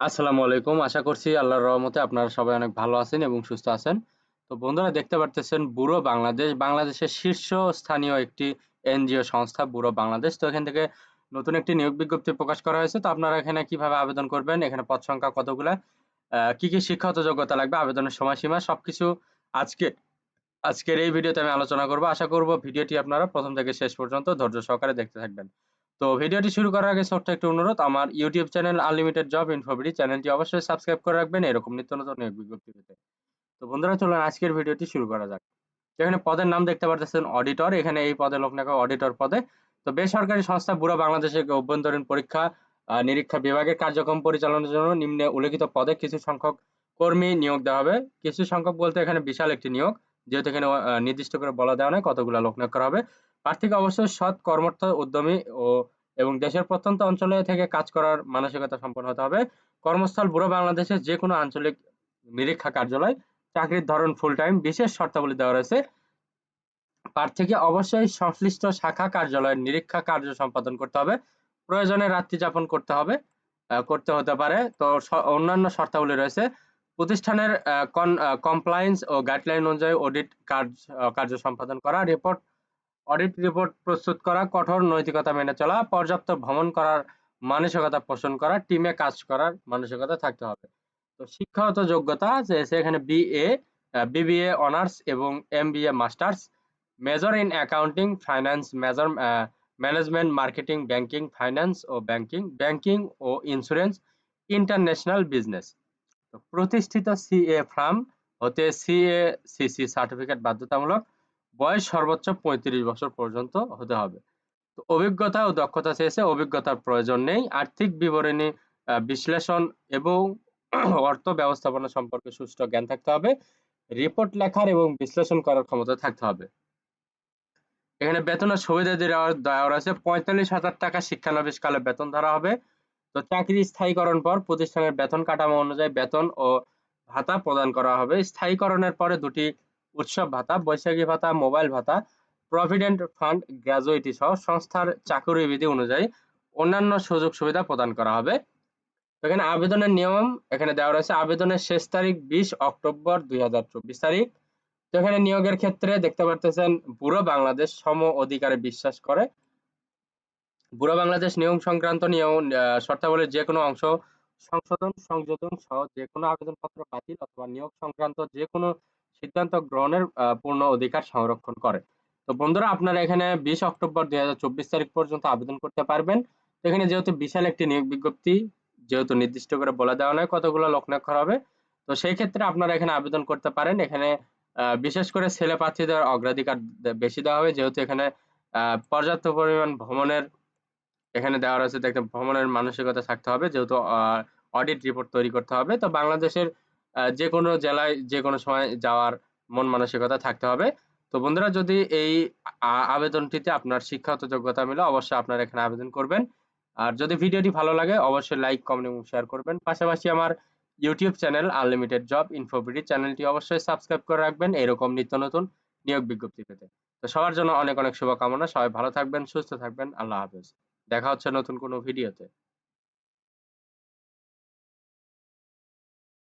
আসসালামু আলাইকুম। আশা করছি আল্লাহর রহমতে আপনারা সবাই অনেক ভালো আছেন এবং সুস্থ আছেন। তো বন্ধুরা দেখতে পারতেছেন বুড়ো বাংলাদেশ, বাংলাদেশের শীর্ষ স্থানীয় একটি এনজিও সংস্থা ব্যুরো বাংলাদেশ। তো এখান থেকে নতুন একটি নিয়োগ বিজ্ঞপ্তি প্রকাশ করা হয়েছে। তো আপনারা এখানে কীভাবে আবেদন করবেন, এখানে পদ সংখ্যা কতগুলো কি, কি শিক্ষাগত যোগ্যতা লাগবে, আবেদনের সময়সীমা সবকিছু আজকে আজকের এই ভিডিওতে আমি আলোচনা করব। আশা করব ভিডিওটি আপনারা প্রথম থেকে শেষ পর্যন্ত ধৈর্য সহকারে দেখতে থাকবেন। তো ভিডিওটি শুরু করার আগে ছোট্ট একটি অনুরোধ, আমার YouTube channel unlimited job InfoBD চ্যানেলটি অবশ্যই সাবস্ক্রাইব করে রাখবেন, এরকম নিত্য নতুন বিজ্ঞপ্তি পেতে। তো বন্ধুরা, চলুন আজকের ভিডিওটি শুরু করা যাক। এখানে পদের নাম দেখতে পাচ্ছেন অডিটর এখানে এই পদে লোক নাকি অডিটর পদে। তো বেসরকারি সংস্থা বুড়ো বাংলাদেশের অভ্যন্তরীণ পরীক্ষা নিরীক্ষা বিভাগের কার্যক্রম পরিচালনার জন্য নিম্নে উল্লেখিত পদে কিছু সংখ্যক কর্মী নিয়োগ দেওয়া হবে। কিছু সংখ্যক বলতে এখানে বিশাল একটি নিয়োগ, যেহেতু এখানে নির্দিষ্ট করে বলা দেওয়া নয় কতগুলো লোক নিয়োগ করা হবে। প্রার্থীকে অবশ্যই সৎ কর্মর্থ উদ্যমী ও, এবং দেশের প্রত্যন্ত অঞ্চলে থেকে কাজ করার মানসিকতা সম্পন্ন হতে হবে। কর্মস্থল বুড়ো বাংলাদেশের যে কোনো আঞ্চলিক নিরীক্ষা কার্যালয়, চাকরির ধরন ফুল টাইম বিশেষ শর্তাবলী দেওয়া রয়েছে। প্রার্থীকে অবশ্যই সংশ্লিষ্ট শাখা কার্যালয়ের নিরীক্ষা কার্য সম্পাদন করতে হবে। প্রয়োজনে রাত্রি যাপন করতে হবে করতে হতে পারে। তো অন্যান্য শর্তাবলী রয়েছে। প্রতিষ্ঠানের কমপ্লায়েন্স ও গাইডলাইন অনুযায়ী অডিট কার্য কার্য সম্পাদন করা রিপোর্ট অডিট রিপোর্ট প্রস্তুত করা, কঠোর নৈতিকতা মেনে চলা, পর্যাপ্ত ভ্রমণ করার মানসিকতা পোষণ করা, টিমে কাজ করার মানসিকতা থাকতে হবে। তো শিক্ষাগত যোগ্যতা যে সেখানে বিএ বিবিএ অনার্স এবং MBA masters. Major in accounting, finance, major management, marketing, banking, finance O banking banking ও ইন্স্যুরেন্স, ইন্টারন্যাশনাল বিজনেস। প্রতিষ্ঠিত সিএ ফার্ম হতে সিএ সিসি সার্টিফিকেট বাধ্যতামূলক বয়স সর্বোচ্চ পঁয়ত্রিশ বছর পর্যন্ত হতে হবে। অভিজ্ঞতা ও দক্ষতা চেয়েছে, অভিজ্ঞতার প্রয়োজন নেই। আর্থিক বিবরণী বিশ্লেষণ এবং অর্থ ব্যবস্থাপনা সম্পর্কে সুষ্ঠু জ্ঞান থাকতে হবে। রিপোর্ট লেখার এবং বিশ্লেষণ করার ক্ষমতা থাকতে হবে। এখানে বেতনের সুবিধা দেওয়া আছে পঁয়তাল্লিশ হাজার টাকা শিক্ষানবিশকালে বেতন ধরা হবে। তো চাকরি স্থায়ীকরণ পর প্রতিষ্ঠানের বেতন কাঠামো অনুযায়ী বেতন ও ভাতা প্রদান করা হবে। স্থায়ীকরণের পরে দুটি উৎসব ভাতা, বৈশাখী ভাতা, মোবাইল ভাতা, প্রভিডেন্ট ফান্ড, গ্র্যাজুইটি সহ সংস্থার চাকরি বিধি অনুযায়ী অন্যান্য সুযোগ সুবিধা প্রদান করা হবে। এখানে আবেদনের নিয়ম এখানে দেওয়া রয়েছে, আবেদনের শেষ তারিখ বিশ অক্টোবর দুই তারিখ। তো এখানে নিয়োগের ক্ষেত্রে দেখতে পারতেছেন বুড়ো বাংলাদেশ সম অধিকারে বিশ্বাস করে। বুড়ো বাংলাদেশ নিয়ম সংক্রান্ত নিয়ম শর্তাবলীর যে কোনো অংশ, সংশোধন, সংযোজন সহ যে কোনো আবেদনপত্র বাতিল অথবা নিয়োগ সংক্রান্ত যে কোনো সিদ্ধান্ত গ্রহণের পূর্ণ অধিকার সংরক্ষণ করে। তো বন্ধুরা, আপনারা এখানে বিশ অক্টোবর দুই হাজার চব্বিশ তারিখ পর্যন্ত আবেদন করতে পারবেন। এখানে যেহেতু বিশাল একটি নিয়োগ বিজ্ঞপ্তি, যেহেতু নির্দিষ্ট করে বলে দেওয়া নয় কতগুলো করা হবে, তো সেই ক্ষেত্রে আপনারা এখানে আবেদন করতে পারেন। এখানে বিশেষ করে ছেলে প্রার্থীদের অগ্রাধিকার বেশি দেওয়া হবে, যেহেতু এখানে পর্যাপ্ত পরিমাণ ভ্রমণের এখানে দেওয়া রয়েছে। দেখতে ভ্রমণের মানসিকতা থাকতে হবে, যেহেতু অডিট রিপোর্ট তৈরি করতে হবে। তো বাংলাদেশের যে কোনো জেলায় যে কোনো সময় যাওয়ার মন মানসিকতা থাকতে হবে। তো বন্ধুরা, যদি এই আবেদনটিতে আপনার শিক্ষাগত যোগ্যতা মিলে, অবশ্যই আপনার এখানে আবেদন করবেন। আর যদি ভিডিওটি ভালো লাগে, অবশ্যই লাইক, কমেন্ট এবং শেয়ার করবেন। পাশাপাশি আমার YouTube channel unlimited job InfoBD চ্যানেলটি অবশ্যই সাবস্ক্রাইব করে রাখবেন। এরকম নিত্য নতুন নিয়োগ বিজ্ঞপ্তি পেতে। তো সবার জন্য অনেক অনেক শুভকামনা। সবাই ভালো থাকবেন, সুস্থ থাকবেন। আল্লাহ হাফেজ। দেখা হচ্ছে নতুন কোনো ভিডিওতে।